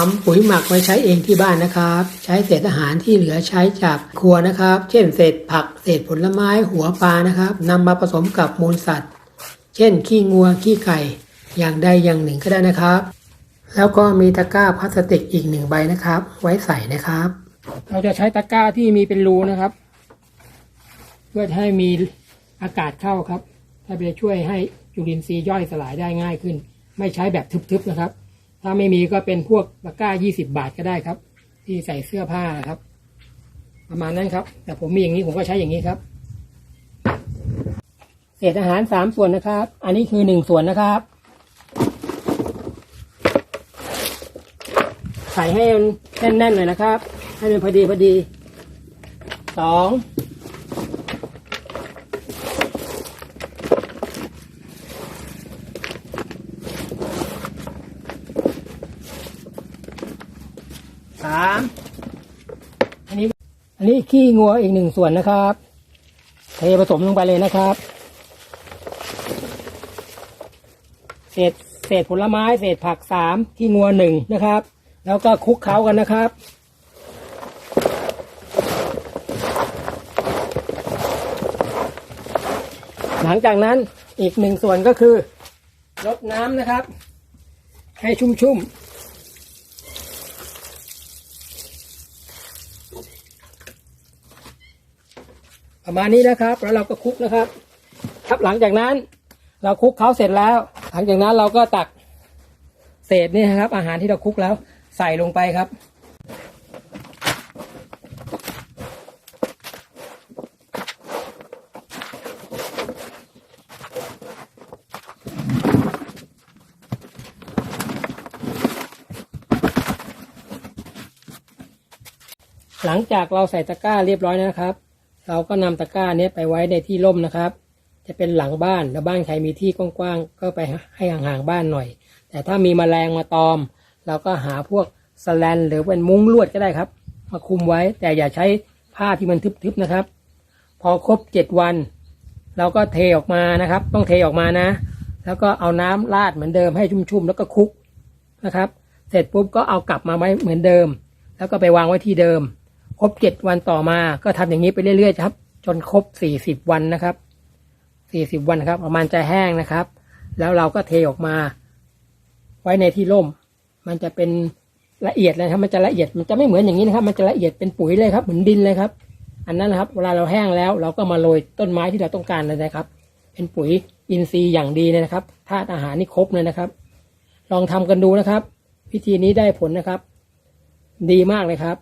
ทำปุ๋ยหมักไว้ใช้เองที่บ้านนะครับ ใช้เศษอาหารที่เหลือใช้จากครัวนะครับ เช่นเศษผักเศษผลไม้หัวปลานะครับนำมาผสมกับมูลสัตว์ เช่น ขี้งัวขี้ไก่ อย่างใดอย่างหนึ่งก็ได้นะครับ แล้วก็มีตะกร้าพลาสติกอีกหนึ่งใบนะครับ ไว้ใส่นะครับ เราจะใช้ตะกร้าที่มีเป็นรูนะครับ เพื่อให้มีอากาศเข้าครับถ้าจะช่วยให้จุลินทรีย์ย่อยสลายได้ง่ายขึ้น ไม่ใช้แบบทึบๆนะครับ ถ้าไม่มีก็เป็นพวกตะกร้า20บาทก็ได้ครับ ที่ใส่เสื้อผ้าครับ ประมาณนั้นครับ แต่ผมมีอย่างนี้ผมก็ใช้อย่างนี้ครับเศษอาหารสามส่วนนะครับ อันนี้คือหนึ่งส่วนนะครับ ใส่ให้มันแน่นๆหน่อยนะครับ ให้มันพอดีพอดีสอง สามอันนี้ อันนี้ขี้งัวอีกหนึ่งส่วนนะครับ เทผสมลงไปเลยนะครับ เศษเศษผลไม้เศษผักสามขี้งัวหนึ่งนะครับ แล้วก็คลุกเคล้ากันนะครับหลังจากนั้นอีกหนึ่งส่วนก็คือลดน้ำนะครับ ให้ชุ่มๆ ประมาณนี้นะครับ แล้วเราก็คลุกนะครับ ครับหลังจากนั้น เราคลุกเขาเสร็จแล้ว หลังจากนั้นเราก็ตักเศษนี่นะครับ อาหารที่เราคลุกแล้วใส่ลงไปครับหลังจากเราใส่ตะกร้าเรียบร้อยนะครับ เราก็นำตะกร้าเนี้ยไปไว้ในที่ร่มนะครับ จะเป็นหลังบ้านแล้วบ้านใครมีที่กว้างๆก็ไปให้ห่างๆบ้านหน่อย แต่ถ้ามีมแมลงมาตอม เราก็หาพวกสแลนหรือเป็นมุ้งลวดก็ได้ครับ มาคุมไว้แต่อย่าใช้ผ้าที่มันทึบๆนะครับ พอครบเจ็ดวัน เราก็เทออกมานะครับ ต้องเทออกมานะ แล้วก็เอาน้ำราดเหมือนเดิมให้ชุ่มๆแล้วก็คลุกนะครับ เสร็จปุ๊บก็เอากลับมาไว้เหมือนเดิม แล้วก็ไปวางไว้ที่เดิม ครบเจ็ดวันต่อมาก็ทำอย่างนี้ไปเรื่อยๆครับ จนครบสี่สิบวันนะครับสี่สิบวันครับประมาณจะแห้งนะครับ แล้วเราก็เทออกมา ไว้ในที่ร่ม มันจะเป็นละเอียดเลยครับ มันจะละเอียดมันจะไม่เหมือนอย่างนี้นะครับ มันจะละเอียดเป็นปุ๋ยเลยครับ เหมือนดินเลยครับ อันนั้นนะครับ เวลาเราแห้งแล้ว เราก็มาโรยต้นไม้ที่เราต้องการเลยนะครับ เป็นปุ๋ยอินทรีย์อย่างดีเลยนะครับธาตุอาหารนี่ครบเลยนะครับ ลองทำกันดูนะครับ วิธีนี้ได้ผลนะครับ ดีมากเลยครับ